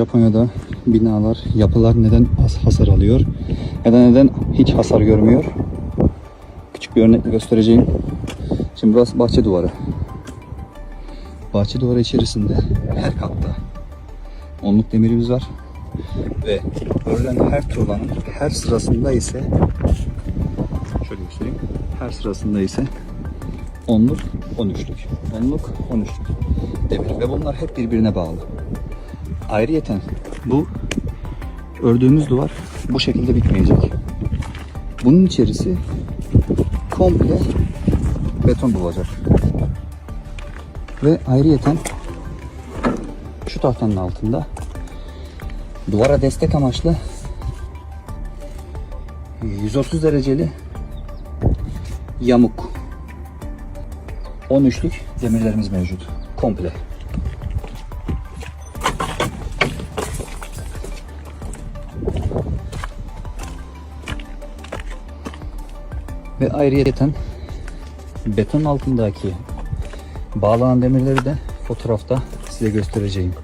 Japonya'da binalar, yapılar neden has- hasar alıyor ya da neden hiç hasar görmüyor? Küçük bir örnekle göstereceğim. Şimdi burası bahçe duvarı. Bahçe duvarı içerisinde her katta onluk demirimiz var. Ve örülen her tuğlanın her sırasında ise şöyle göstereyim. Her sırasında ise onluk, on üçlük. Onluk, on üçlük demir. Ve bunlar hep birbirine bağlı. Ayrıyeten bu ördüğümüz duvar bu şekilde bitmeyecek. Bunun içerisi komple beton olacak. Ve ayrıyeten şu tahtanın altında duvara destek amaçlı 130 dereceli yamuk 13'lük demirlerimiz mevcut. Komple. Ve ayrıyeten beton altındaki bağlanan demirleri de fotoğrafta size göstereceğim.